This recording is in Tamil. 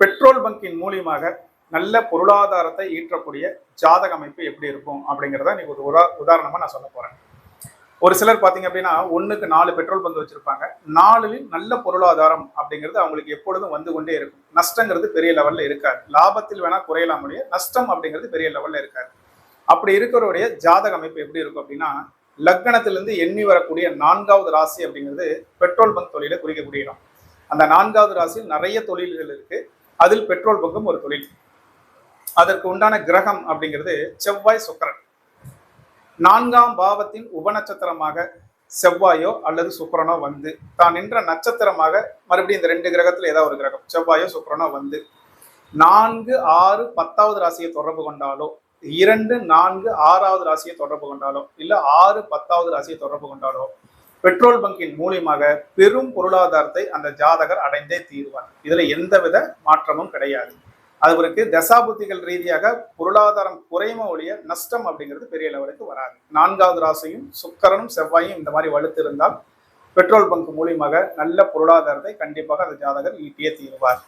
பெட்ரோல் பங்கின் மூலியமாக நல்ல பொருளாதாரத்தை ஈற்றக்கூடிய ஜாதக அமைப்பு எப்படி இருக்கும் அப்படிங்கிறத நீங்க ஒரு உதா உதாரணமாக நான் சொல்ல போகிறேன் ஒரு சிலர் பார்த்தீங்க அப்படின்னா ஒன்றுக்கு நாலு பெட்ரோல் பங்க் வச்சுருப்பாங்க. நாலுலையும் நல்ல பொருளாதாரம் அப்படிங்கிறது அவங்களுக்கு எப்பொழுதும் வந்து கொண்டே இருக்கும். நஷ்டங்கிறது பெரிய லெவலில் இருக்காது. லாபத்தில் வேணால் குறையலாம் முடியும் நஷ்டம் அப்படிங்கிறது பெரிய லெவலில் இருக்காது. அப்படி இருக்கிறவருடைய ஜாதக அமைப்பு எப்படி இருக்கும் அப்படின்னா லக்னத்திலிருந்து எண்ணி வரக்கூடிய நான்காவது ராசி அப்படிங்கிறது பெட்ரோல் பங்க் தொழிலை குறிக்கக்கூடிய இடம். அந்த நான்காவது ராசியில் நிறைய தொழில்கள் இருக்குது அதில் பெட்ரோல் பங்கும் ஒரு தொழில். அதற்கு உண்டான கிரகம் அப்படிங்கிறது செவ்வாய் சுக்கரன். நான்காம் பாவத்தின் உபநட்சத்திரமாக செவ்வாயோ அல்லது சுக்கரனோ வந்து தான் நின்ற நட்சத்திரமாக மறுபடியும் இந்த ரெண்டு கிரகத்தில் ஏதாவது ஒரு கிரகம் செவ்வாயோ சுக்கரனோ வந்து நான்கு ஆறு பத்தாவது ராசியை தொடர்பு கொண்டாலோ இரண்டு நான்கு ஆறாவது ராசியை தொடர்பு கொண்டாலோ இல்லை ஆறு பத்தாவது ராசியை தொடர்பு கொண்டாலோ பெட்ரோல் பங்கின் மூலியமாக பெரும் பொருளாதாரத்தை அந்த ஜாதகர் அடைந்தே தீருவார். இதுல எந்தவித மாற்றமும் கிடையாது. அவருக்கு தசாபுத்திகள் ரீதியாக பொருளாதாரம் குறையும ஒழிய நஷ்டம் அப்படிங்கிறது பெரிய லெவலுக்கு வராது. நான்காவது ராசியும் சுக்கரனும் செவ்வாயும் இந்த மாதிரி வலுத்து இருந்தால் பெட்ரோல் பங்க் மூலியமாக நல்ல பொருளாதாரத்தை கண்டிப்பாக அந்த ஜாதகர் ஈட்டியே தீருவார்.